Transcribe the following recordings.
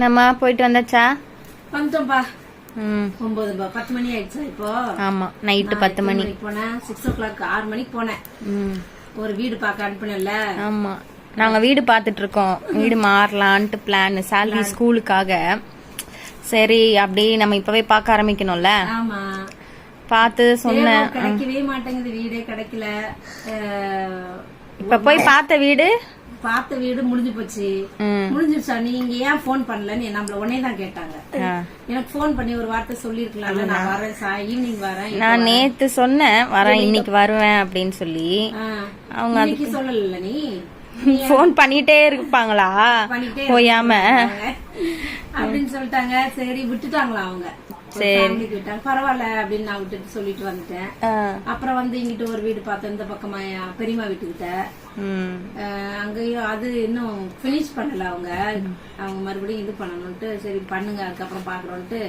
நம்ம போயிட்டு வந்தாச்சா? வந்துட்டோம்பா ம். ஒன்பது பா பத்து மணி ஆயிடுச்சா இப்போ? ஆமா நைட்டு பத்து மணி. போனேன்? சிக்ஸ் ஓ கிளாக் ஆறு மணிக்கு போனேன். ஒரு வீடு பார்க்க அனுப்பினல ஆமா. நாங்க வீடு பார்த்துட்டு இருக்கோம். வீடு மாறலான்ட்டு பிளான் சாலரி ஸ்கூலுக்காக. சரி அப்படியே நம்ம இப்பவே பார்க்க ஆரம்பிக்கணும்ல? பார்த்து சொன்னேன் கிடைக்கவே மாட்டேங்குது. வீடே கிடைக்கல. இப்ப போய் பார்த்த வீடு? பார்த்த வீடு முடிஞ்சு போச்சு. முடிஞ்சிருச்சா? நீங்க ஏன் ஃபோன் பண்ணலன்னு நம்மள உடனே தான் கேட்டாங்க. எனக்கு ஃபோன் பண்ணி ஒரு வார்த்தை சொல்லிருக்கலாம்ல நான் வரேன் சார் ஈவினிங் வரேன் நான் நேத்து சொன்னேன் வரேன் இன்னைக்கு வருவேன் அப்படின்னு சொல்லி. அவங்க இன்னைக்கு சொல்லல நீ? ஃபோன் பண்ணிட்டே இருப்பாங்களா? போயாம. அப்படின்னு சொல்லிட்டாங்க. சரி விட்டுட்டாங்களா அவங்க? பரவாயில்ல அப்படின்னு நான் விட்டுட்டு சொல்லிட்டு வந்துட்டேன். அப்புறம் வந்து இங்கிட்ட ஒரு வீடு பார்த்தேன் இந்த பக்கமா என் பெரியம்மா வீட்டுக்கிட்ட. அங்கேயும் அது இன்னும் ஃபினிஷ் பண்ணல அவங்க. அவங்க மறுபடியும் இது பண்ணணும்ட்டு சரி பண்ணுங்க அதுக்கப்புறம் பாக்குறோம்ட்டு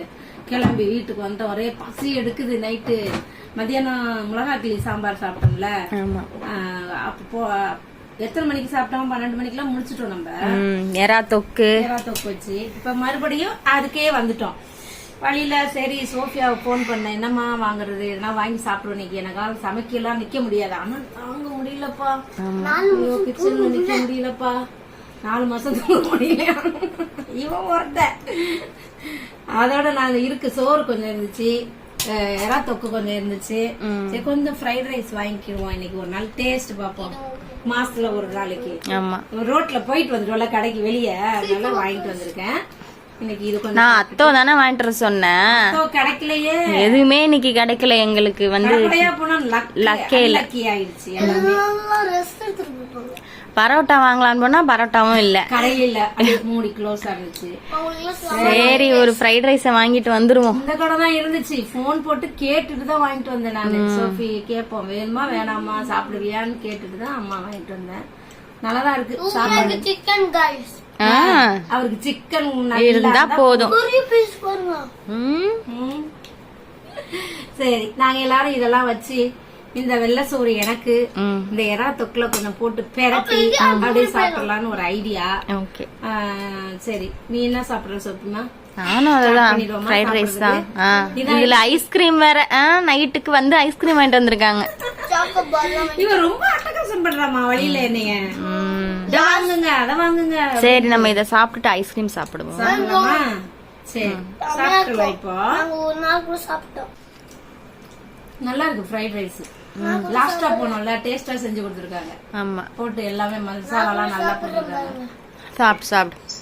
கிளம்பி வீட்டுக்கு வந்தோம். ஒரே பசி எடுக்குது நைட்டு. மதியானம் மிளகாக்கிளி சாம்பார் சாப்பிட்டோம்ல. அப்போ எத்தனை மணிக்கு சாப்பிட்டோம்? பன்னெண்டு மணிக்கெல்லாம் முடிச்சிட்டோம் நம்ம. எறா தொக்கு. தொக்கு வச்சு. இப்ப மறுபடியும் அதுக்கே வந்துட்டோம். வழியில சரி சோஃபியாவை ஃபோன் பண்ணேன். என்னம்மா வாங்குறது? எதனா வாங்கி சாப்பிடுவோம் இன்னைக்கு எனக்கால சமைக்கலாம் நிக்க முடியாது. ஆனா தாங்க முடியலப்பா. கிச்சன்ல நிக்க முடியலப்பா. நாலு மாசம் தூங்க முடியல. இவன் ஒருத்த. அதோட நாங்க இருக்கு. சோறு கொஞ்சம் இருந்துச்சு. எறா தொக்கு கொஞ்சம் இருந்துச்சு. சரி கொஞ்சம் ஃப்ரைட் ரைஸ் வாங்கிக்கிடுவோம் இன்னைக்கு ஒரு நாள். டேஸ்ட் பார்ப்போம். மாசத்துல ஒரு நாளைக்கு. ரோட்ல போயிட்டு வந்துட்டோம்ல கடைக்கு வெளியே. அதனால வாங்கிட்டு வந்திருக்கேன். இன்னைக்கு இது கொஞ்சம் நான் அத்தோ தானே வாங்கிட்டு வர சொன்னேன். கிடைக்கலையே. எதுவுமே இன்னைக்கு கிடைக்கல எங்களுக்கு வந்து கடையா போனா லக்கே இல்ல. பரோட்டா வாங்கலான்னு போனா பரோட்டாவும் இல்ல. கடையில இல்ல. அது மூடி க்ளோஸ் இருந்துச்சு சரி. ஒரு ஃப்ரைட் ரைஸ வாங்கிட்டு வந்துருவோம். இந்த கடை தான் இருந்துச்சு. போன் போட்டு கேட்டுட்டு தான் வாங்கிட்டு வந்தேன் நான். சோஃபி கேட்போம் வேணுமா வேணாமா சாப்பிடுவியான்னு கேட்டுட்டு தான் அம்மா வாங்கிட்டு வந்தேன். நல்லாதான் இருக்கு. சாப்பாடு. சிக்கன் கைஸ் அவருக்கு சிக்கன் இருந்தா போதும். சரி நாங்க எல்லாரும் இதெல்லாம் வச்சு இந்த வெள்ளை சோறு எனக்கு இந்த எறா தொக்குல கொஞ்சம் போட்டு பெரட்டி அப்படியே சாப்பிடலாம்னு ஒரு ஐடியா ஓகே. சரி நீ என்ன சாப்பிடுற சொப்புமா? நானும் ஃப்ரைட் ரைஸ் தான். இதுல ஐஸ்கிரீம் வேற. நைட்டுக்கு வந்து ஐஸ்கிரீம் வாங்கிட்டு வந்திருக்காங்க. சாக்கோ பால்லாம் இவன் ரொம்ப அட்டகாசம் பண்றாமா வழியில என்னைய. வாங்குங்க அத வாங்குங்க. சரி நம்ம இத சாப்பிட்டுட்டு ஐஸ்கிரீம் சாப்பிடுவோம். சரி சாப்பிடலாம் இப்போ. நாங்க ஒரு நாள் கூட சாப்பிட்டோம். நல்லா இருக்கு ஃப்ரைட் ரைஸ் லாஸ்டா போனோம்ல டேஸ்டா செஞ்சு கொடுத்துருக்காங்க. ஆமா. போட்டு எல்லாமே மசாலாலாம் நல்லா போட்டுருக்காங்க சாப்பிட்டு சாப்பிட்டு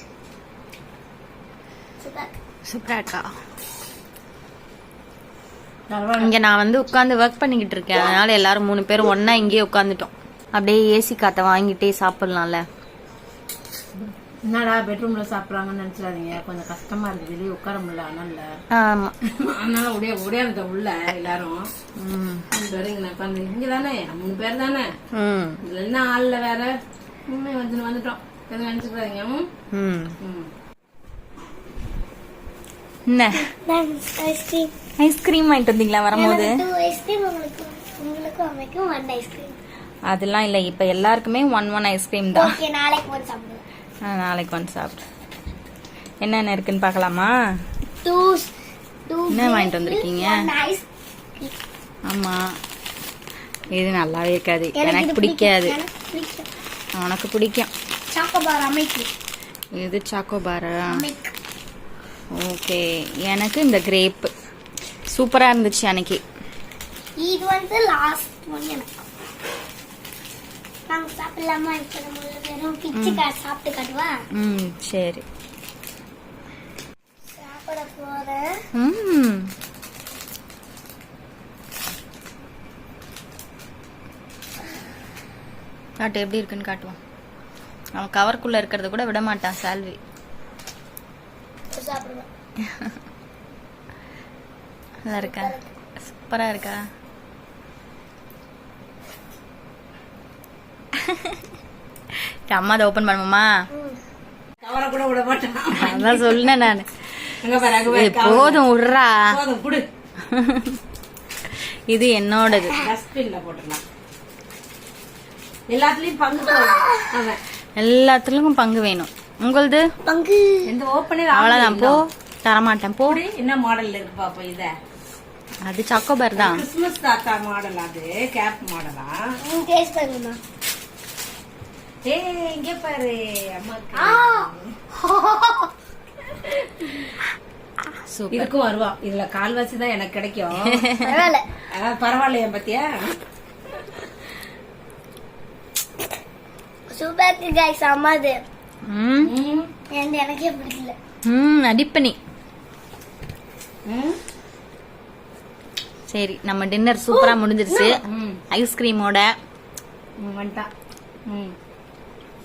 சூப்பர். இருக்கா இங்க நான் வந்து உட்கார்ந்து ஒர்க் பண்ணிக்கிட்டு இருக்கேன். அதனால எல்லாரும் மூணு பேரும் ஒண்ணா இங்கேயே உட்காந்துட்டோம். அப்படியே ஏசி காத்த வாங்கிட்டே சாப்பிடலாம்ல. என்னடா பெட்ரூம்ல சாப்பிடுறாங்கன்னு நினைச்சிடாதீங்க. கொஞ்சம் கஷ்டமா இருக்கு. வெளியே உட்கார முடியல அதனால ஆமா. அதனால உடைய உடையாந்த உள்ள எல்லாரும். ம், மூணு பேரும் இங்க உட்காந்து இங்க தானே? மூணு பேர் தானே? ம், இதுல என்ன ஆள்ல வேற? உண்மை வந்து வந்துட்டோம். எதுவும் நினைச்சுக்காதீங்க. ம்? ம். ம். என்ன? ஐஸ்கிரீம் வாங்கிட்டு வந்தீங்களா வரும்போது? ஐஸ்கிரீம் உங்களுக்கு உங்களுக்கு அமைக்கும் ஒன் ஐஸ்கிரீம் அதெல்லாம் இல்ல. இப்ப எல்லாருக்குமே ஒன் ஒன் ஐஸ்கிரீம் தான். நாளைக்கு வந்து சாப்பிடுவோம். ஆ, நாளைக்கு வந்து சாப்பிடு. என்னென்ன இருக்குன்னு பார்க்கலாமா? என்ன வாங்கிட்டு வந்திருக்கீங்க? ஒன் ஐஸ் ஆமா. இது நல்லாவே இருக்காது. எனக்கு பிடிக்காது. உனக்கு பிடிக்கும். இது சாக்கோபாரா ஓகே எனக்கு இந்த கிரேப் சூப்பரா இருந்துச்சு அன்னைக்கு. இது வந்து லாஸ்ட் ஒன் எனக்கு. நாங்க சாப்பிடலாமா? இப்ப நம்ம வெறும் பிச்சு கா சாப்பிட்டு காட்டுவா? ம் சரி. சாப்பிட போறேன். ம். காட்டு எப்படி இருக்குன்னு காட்டுவான் அவன் கவருக்குள்ள இருக்கிறத கூட விட மாட்டான் சால்வி. நல்லா இருக்கா? சூப்பரா இருக்கா? அம்மா அதை விட மாட்டான். அதான் சொன்னேன் நான். போதும் விடுறா. இது என்னோடது. எல்லாத்துலயும் பங்கு வேணும். உங்களது? பங்கு. ஓப்பனே அவ்வளவுதான். போ. தரமாட்டேன். போ. என்ன மாடல்ல இருக்கு பாப்பா இத? அது சாக்கோபார் தான். கிறிஸ்துமஸ் தாத்தா மாடல் அது கேப் மாடலா டேஸ்ட் பண்ணுமா ஏய் இங்க பாரு அம்மாக்கு. சூப்பர். இதுக்கும் வருவா. இதுல கால்வாசி தான் எனக்கு கிடைக்கும். பரவாயில்ல. பரவாயில்லையா பத்தியா? சூப்பர் இருக்கு guys. அம்மா அது. ம். எனக்கு பிடிக்கல. ம் அடிப்பனி ம், சரி நம்ம டின்னர் சூப்பரா முடிஞ்சிருச்சு. ஐஸ்கிரீமோட வந்துட்டா. ம்.